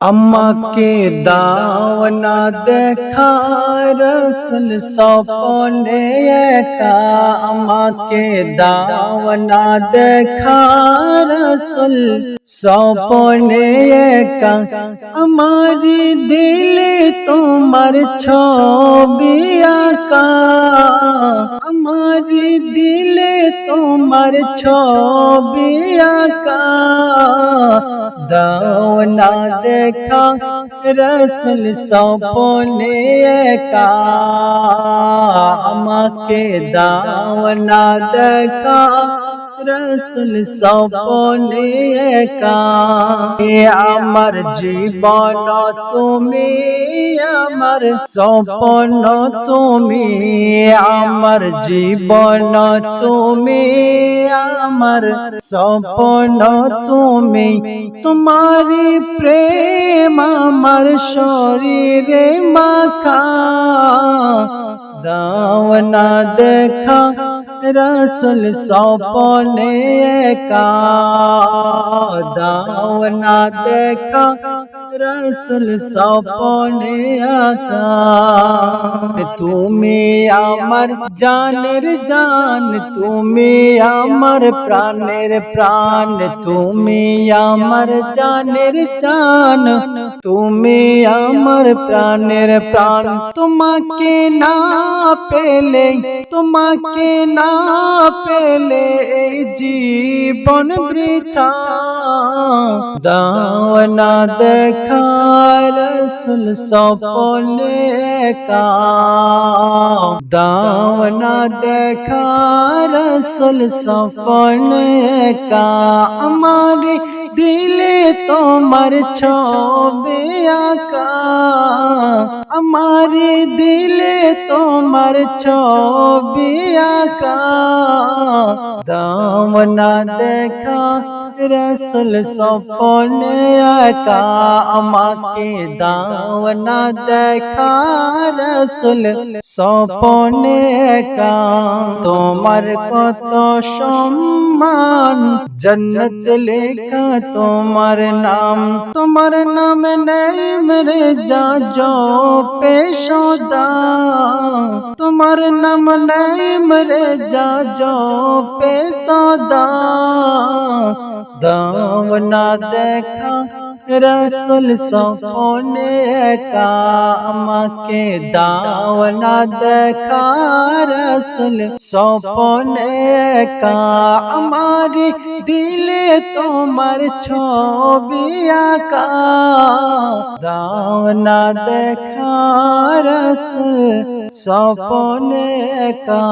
আমাকে দাও না দেখা রসুল সপনে একা আমাকে দাও না দেখা রসুল সপনে একা আমার দিলে তোমার ছবি আঁকা আমার দিলে তোমার ছবি আঁকা। দাও না দেখা রসুল সপনে আমাকে দাও না দেখা রসুল সপনে একা। আমার জীবন তুমি আমার সপন তুমি, আমার জীবন তুমি, আমার সপন তুমি। তোমারি প্রেম আমার শরীরে মাখা। দাও না দেখা, রসুল সপনে একা। দাও না দেখা রসুল সপনে আকা তুমি আমার জানের জান তুমি আমার প্রাণের প্রাণ তুমি আমার জানের জান তুমি আমার প্রাণের প্রাণ তোমাকে না পেলে তোমাকে না পেলে এই জীবন বৃথা दावना देखा रसुल सपोले का। दावना देखा रसुल सपोले का। हमारे दिल तो मर छोबिया का हमारे दिल तो मर छोबिया का दावना देखा রসুল সপনে আকা আমাকে দাও না দেখা রসুল সপনে আকা তোমার কত সম্মান জন্নত লেখা তোমার নাম তোমার নাম নেই মেরে যা जो পেশোদা তোমার নাম নেই মেরে যা जो পেশোদা দাও না দেখা রসুল সপনে একা আমাকে দাও না দেখা রসুল সপনে আমার দিলে তোমার ছবি আঁকা দাও না দেখা রসুল সপনে একা